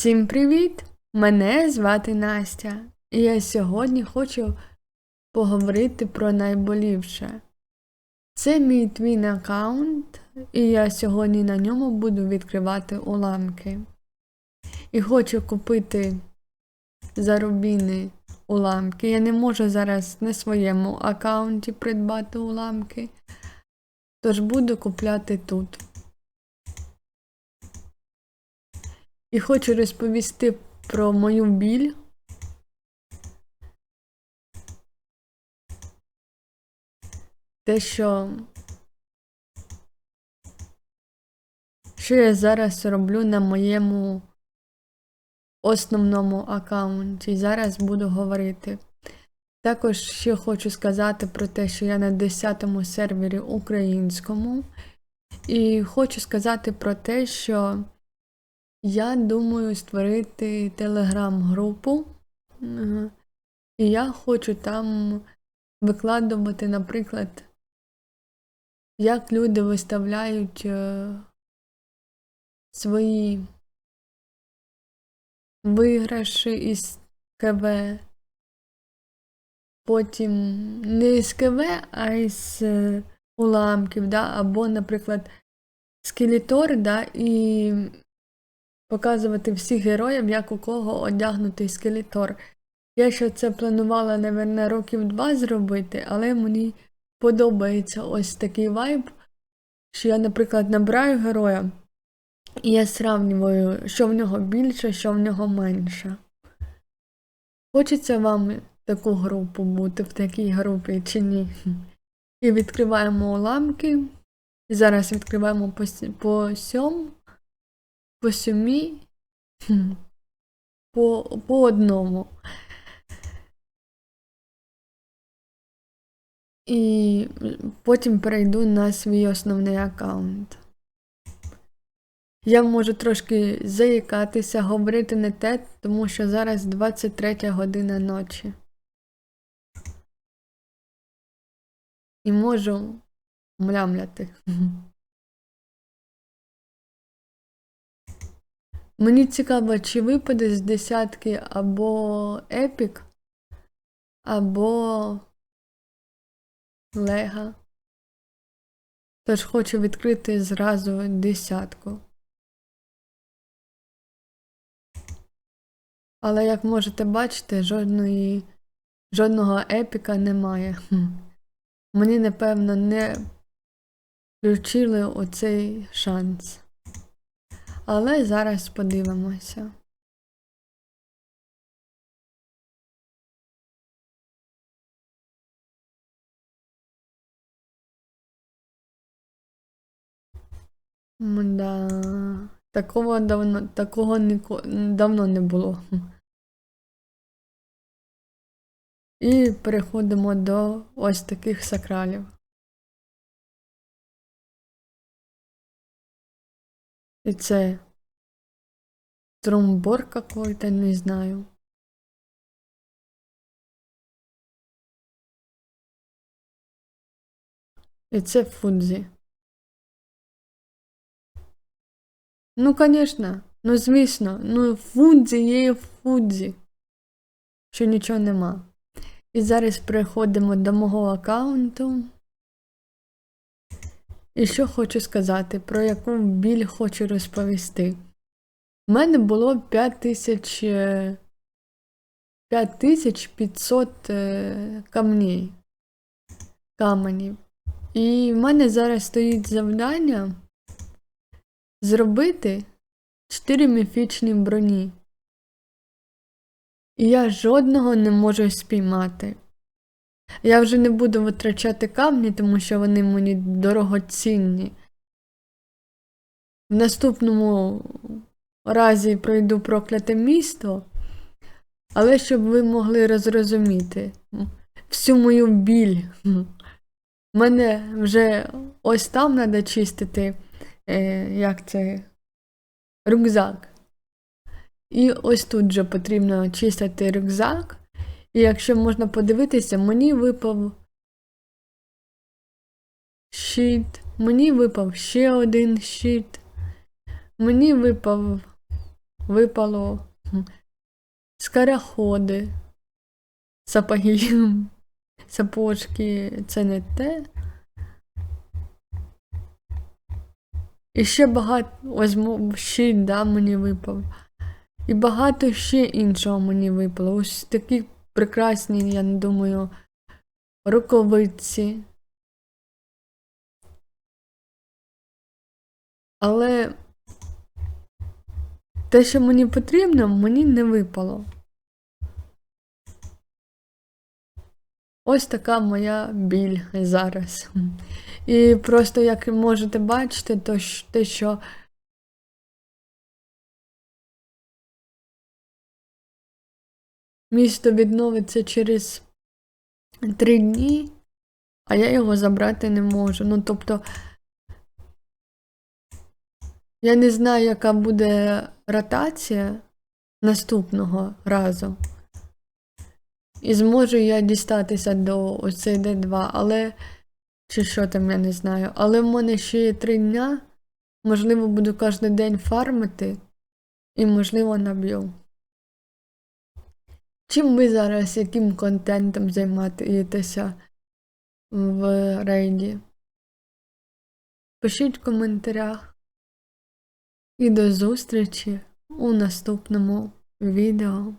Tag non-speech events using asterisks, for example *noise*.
Всім привіт! Мене звати Настя, і я сьогодні хочу поговорити про найболівше. Це мій твін аккаунт, і я сьогодні на ньому буду відкривати уламки. І хочу купити зарубіни уламки. Я не можу зараз на своєму аккаунті придбати уламки, тож буду купляти тут. І хочу розповісти про мою біль. Те, що що я зараз роблю на моєму основному аккаунті. Зараз буду говорити. Також ще хочу сказати про те, що я на 10 сервері українському. І хочу сказати про те, що я думаю створити телеграм-групу. І я хочу там викладувати, наприклад, як люди виставляють е, свої виграші із КВ. Потім не з КВ, а із е, уламків, да? або, наприклад, скелетор, да? і показувати всіх героїв, як у кого одягнутий скелетор. Я ще це планувала, напевно, років два зробити, але мені подобається ось такий вайб, що я, наприклад, набираю героя, і я сравнюю, що в нього більше, що в нього менше. Хочеться вам таку групу бути в такій групі чи ні? І відкриваємо уламки. Зараз відкриваємо по, по сьом по сьомій, по, по одному. І потім перейду на свій основний аккаунт. Я можу трошки заїкатися, говорити не те, тому що зараз 23 година ночі. І можу млямляти. Мені цікаво, чи випаде з десятки або епік, або лега. Тож хочу відкрити зразу десятку. Але, як можете бачити, жодної, жодного епіка немає. Мені, напевно, не включили оцей шанс. Але зараз подивимося. Да. Такого давно такого ніко, давно не було. І переходимо до ось таких сакралів. Це тромбор какой-то, не знаю. І це Фудзі. Ну, звісно, ну, звісно, ну Фудзі є Фудзі, що нічого нема. І зараз переходимо до мого аккаунту. І що хочу сказати, про яку біль хочу розповісти. У мене було 5000 5500 е, камней, каменів. І в мене зараз стоїть завдання зробити 4 міфічні броні. І я жодного не можу спіймати. Я вже не буду витрачати камні, тому що вони мені дорогоцінні. В наступному разі пройду прокляте місто, але щоб ви могли розрозуміти всю мою біль. *laughs* Мене вже ось там треба чистити, е, як це, рюкзак. І ось тут вже потрібно чистити рюкзак. І якщо можна подивитися, мені випав щит, мені випав ще один щит, мені випав випало хм, скороходи, сапоги, *laughs* сапожки це не те. І ще багато, ось щит, да, мені випав. І багато ще іншого мені випало. Ось такі прекрасні, я не думаю, рукавиці. Але те, що мені потрібно, мені не випало. Ось така моя біль зараз. І просто як можете бачити, то те, що місто відновиться через три дні, а я його забрати не можу. Ну, тобто, я не знаю, яка буде ротація наступного разу. І зможу я дістатися до оцей D2, але. Чи що там, я не знаю. Але в мене ще є три дня. Можливо, буду кожен день фармити. І, можливо, наб'ю. Чим ви зараз, яким контентом займаєтеся в рейді? Пишіть в коментарях. І до зустрічі у наступному відео.